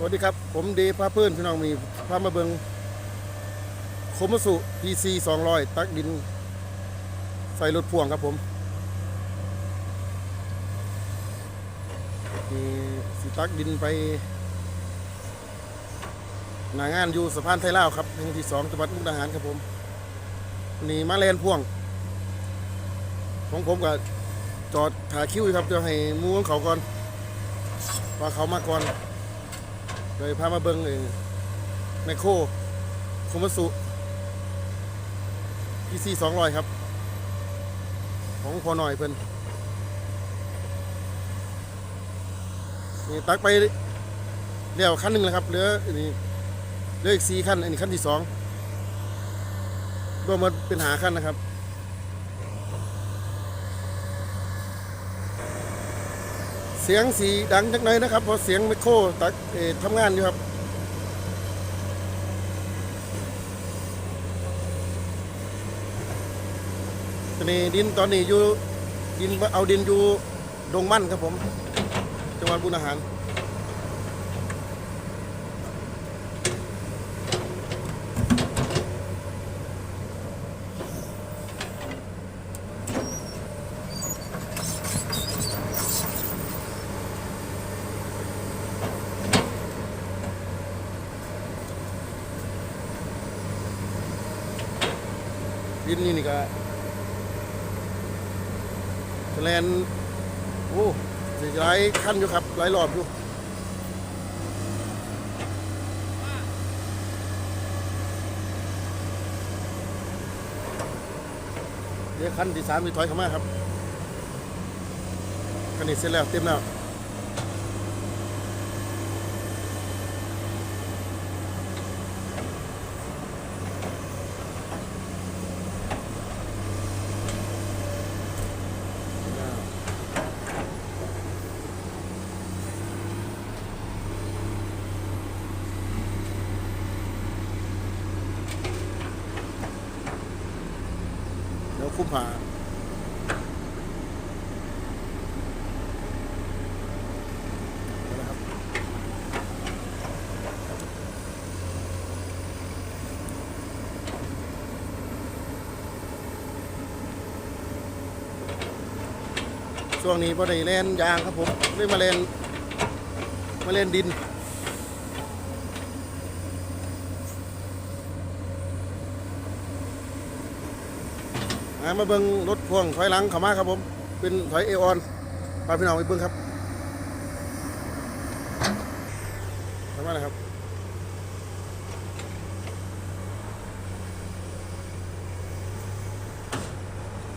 สวัสดีครับ ผมเดพาเพื่อนพี่น้องมีพามาเบิงโคมสุ PC 200 ตักดิน ใส่รถพ่วงครับผมมีสตักดินไปหนางานอยู่สะพานไทยลาวครับแห่งที่สองจังหวัดมุกดาหารครับผมนี่มาแลนพ่วง ของผมก็จอดถ่ายคิวอยู่ครับจะให้มูของเขาก่อนว่าเขามาก่อน เลยพามาเบิ้งเองไมโครโคมัสุพีซีสองร้อยครับ ของพอหน่อยเพิ่นนี่ตักไปเรียวขั้นหนึ่งแล้วครับเหลือนนี้เหลืออีกสี่ขั้นอันนี้ขั้นที่สองรวมมันเป็นหาขั้นนะครับ สียงสีดังจักหน่อยนะครับเพราะเสียงไมโครตักทำงานอยู่ครับตอนนี้ดินตอนนี้อยู่ดินเอาดินอยู่ดงมั่นครับผมจังหวัดบุรีรัมย์ ดินนี่นี่ก็แลนโอ้สิหลายขั้นอยู่ครับหลายรอบอยู่เดี๋ยวขั้นที่สามที่ถอยเข้ามาครับขั้นนี้เสร็จแล้วเต็มแล้ว เดี๋ยว คุมผาช่วงนี้พอด้เล่นยางครับผมได้มาเล่นมาเล่นดิน อ่ามาเบิ้งรถพ่วงถอยหลังเข้ามาครับผม เป็นถอยเอออนพาพี่น้องไปเบิ้งครับเข้ามาเลยครับ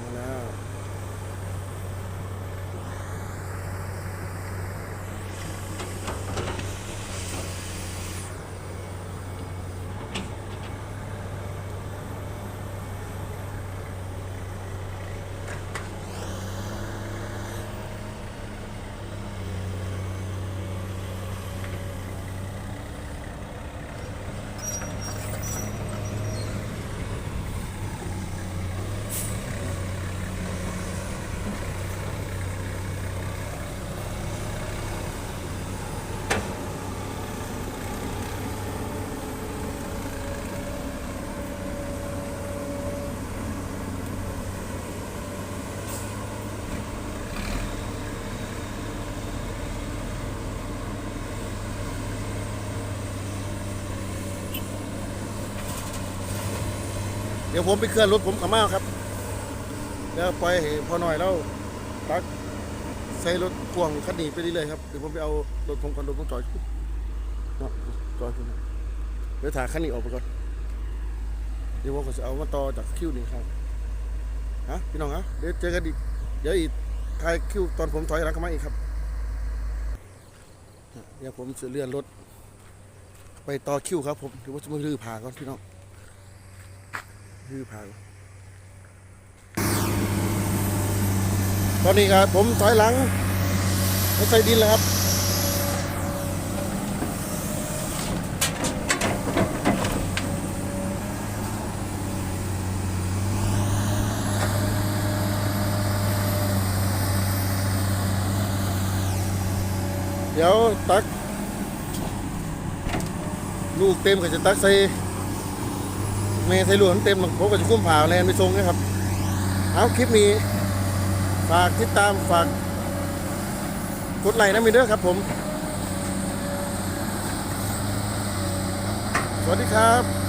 มาแล้ว เดี๋ยวผมไปเคลื่อนรถผมเข้ามาครับเดี๋ยวปล่อยพอหน่อยแล้วตักใส่รถพ่วงคันนี้ไปเรื่อยๆครับเดี๋ยวผมไปเอารถผมก่อนรถผมจอดเนาะจอดขึ้นเดี๋ยวถ่ายคันนี้ออกไปก่อนเดี๋ยวผมก็จะเอามาต่อจากคิวนี้ครับฮะพี่น้องฮะเดี๋ยวเจอกันอีกเดี๋ยวอีกถ่ายคิวตอนผมถอยหลังเข้ามาอีกครับเดี๋ยวผมจะเลื่อนรถไปต่อคิวครับผมเดี๋ยวผมจะมาลื้อผ่าก่อนพี่น้อง ลื้อผ่าก่อนตอนนี้ครับผมถอยหลังไม่ใส่ดินแล้วครับเดี๋ยวตัก ลูกเต็มก็จะตักใส่ มย์ใส่ลูกมันเต็มผมก็จะคุ้มผ่าแลนไปทรงนะครับ เอาคลิปนี้ ฝากติดตามฝากกดไลค์นะมีเด้อครับผม สวัสดีครับ